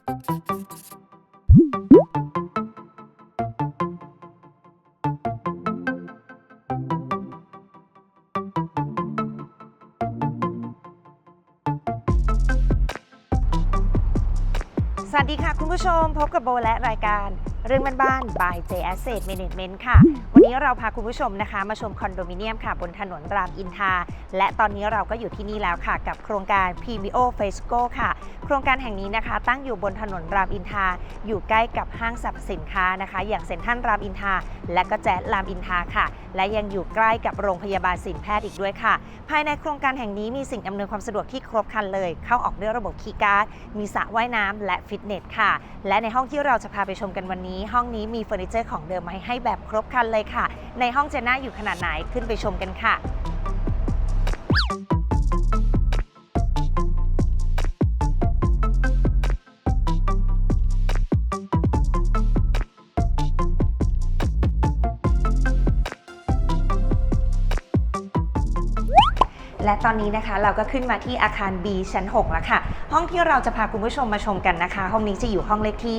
สวัสดีค่ะคุณผู้ชมพบกับโบและรายการเรื่องบ้านๆ by J Asset Management ค่ะ วันนี้เราพาคุณผู้ชมนะคะ มาชมคอนโดมิเนียมค่ะ บนถนนรามอินทราและตอนนี้เราก็อยู่ที่นี่แล้วค่ะ กับโครงการ p m i o f e s c o ค่ะ โครงการแห่งนี้นะคะ ตั้งอยู่บนถนนรามอินทราอยู่ใกล้กับห้างสรรพสินค้านะคะ อย่างเซ็นทรัลรามอินทราและก็แจ๊สรามอินทราค่ะ และยังอยู่ใกล้กับโรงพยาบาลศิลแพทย์อีกด้วยค่ะ ภายในโครงการแห่งนี้มีสิ่งอำนวยความสะดวกที่ครบครันเลย เข้าออกด้วยระบบคีย์การ์ดมีสระว่ายน้ำและฟิตเนสค่ะ และในห้องที่เราจะพาไปชมกันวันนี้ห้องนี้มีเฟอร์นิเจอร์ของเดิมมาให้แบบครบครันเลยค่ะ ในห้องจะน่าอยู่ขนาดไหนขึ้นไปชมกันค่ะ และตอนนี้นะคะเราก็ขึ้นมาที่อาคาร B ชั้น 6 แล้วค่ะ ห้องที่เราจะพาคุณผู้ชมมาชมกันนะคะ ห้องนี้จะอยู่ห้องเลขที่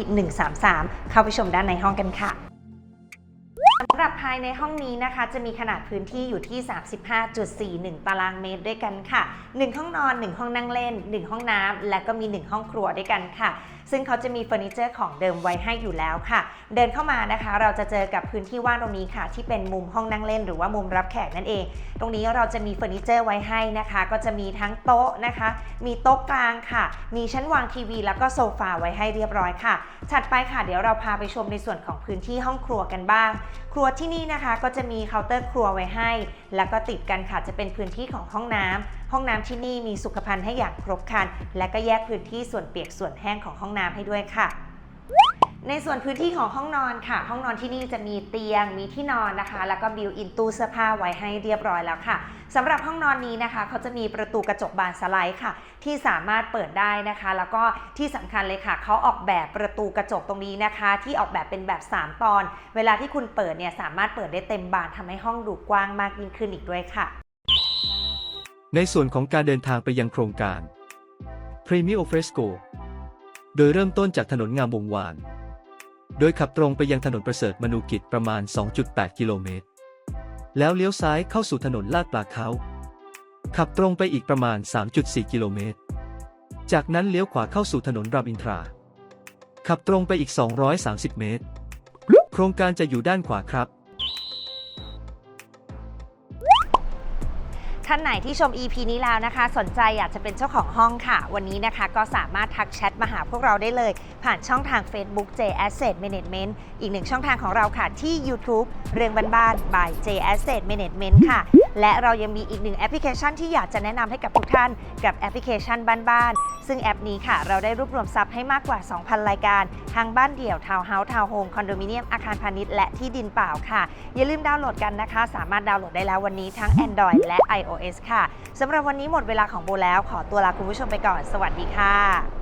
133 เข้าไปชมด้านในห้องกันค่ะ หรับภายในห้องนี้นะคะ จะมีขนาดพื้นที่อยู่ที่ 35.41 ตารางเมตรด้วยกันค่ะ 1 ห้องนอน 1 ห้องนั่งเล่น 1 ห้องน้ำ และก็มี 1 ห้องครัวด้วยกันค่ะ ซึ่งเขาจะมีเฟอร์นิเจอร์ของเดิมไว้ให้อยู่แล้วค่ะ เดินเข้ามานะคะ เราจะเจอกับพื้นที่ว่างตรงนี้ค่ะ ที่เป็นมุมห้องนั่งเล่น หรือว่ามุมรับแขกนั่นเอง ตรงนี้เราจะมีเฟอร์นิเจอร์ไว้ให้นะคะ ก็จะมีทั้งโต๊ะนะคะ มีโต๊ะกลางค่ะ มีชั้นวางทีวี แล้วก็โซฟาไว้ให้เรียบร้อยค่ะถัดไปค่ะเดี๋ยวเราพาไปชมในส่วนของพื้นที่ห้องครัวกันบ้าง ครัวที่นี่นะคะก็จะมีเคาน์เตอร์ครัวไว้ให้ แล้วก็ติดกันค่ะจะเป็นพื้นที่ของห้องน้ำห้องน้ำที่นี่มีสุขภัณฑ์ให้อย่างครบครัน และก็แยกพื้นที่ส่วนเปียกส่วนแห้งของห้องน้ำให้ด้วยค่ะ ในส่วนพื้นที่ของห้องนอนค่ะ ห้องนอนที่นี่จะมีเตียง มีที่นอนนะคะ แล้วก็บิวอินตู้เสื้อผ้าไว้ให้เรียบร้อยแล้วค่ะสำหรับห้องนอนนี้นะคะ เขาจะมีประตูกระจกบานสไลด์ค่ะ ที่สามารถเปิดได้นะคะ แล้วก็ที่สำคัญเลยค่ะ เขาออกแบบประตูกระจกตรงนี้นะคะ ที่ออกแบบเป็นแบบ 3 ตอน เวลาที่คุณเปิดเนี่ยสามารถเปิดได้เต็มบานทำให้ห้องดูกว้างมากยิ่งขึ้นอีกด้วยค่ะ ในส่วนของการเดินทางไปยังโครงการ Premio Fresco โดยเริ่มต้นจากถนนงามวงวาน โดยขับตรงไปยังถนนประเสริฐมนูกิจประมาณ 2.8 กิโลเมตร แล้วเลี้ยวซ้ายเข้าสู่ถนนลาดปลาเขาขับตรงไปอีกประมาณ 3.4 กิโลเมตร จากนั้นเลี้ยวขวาเข้าสู่ถนนรามอินทรา ขับตรงไปอีก 230 เมตร โครงการจะอยู่ด้านขวาครับ ท่านไหนที่ชม EP นี้แล้วนะคะ สนใจอยากจะเป็นเจ้าของห้องค่ะ วันนี้นะคะก็สามารถทักแชทมาหาพวกเราได้เลย ผ่านช่องทาง Facebook J Asset Management อีกหนึ่งช่องทางของเราค่ะที่ YouTube เรื่องบ้านๆ by J Asset Management ค่ะและเรายังมีอีกหนึ่งแอปพลิเคชันที่อยากจะแนะนำให้กับทุกท่าน กับแอปพลิเคชันบ้านๆ ซึ่งแอปนี้ค่ะ เราได้รวบรวมซับให้มากกว่า 2,000 รายการ ทั้งบ้านเดี่ยว ทาวน์เฮาส์ ทาวน์โฮม คอนโดมิเนียม อาคารพาณิชย์ และที่ดินเปล่าค่ะ อย่าลืมดาวน์โหลดกันนะคะ สามารถดาวน์โหลดได้แล้ววันนี้ทั้ง Android และ iOS ค่ะสำหรับวันนี้หมดเวลาของโบแล้ว ขอตัวลาคุณผู้ชมไปก่อน สวัสดีค่ะ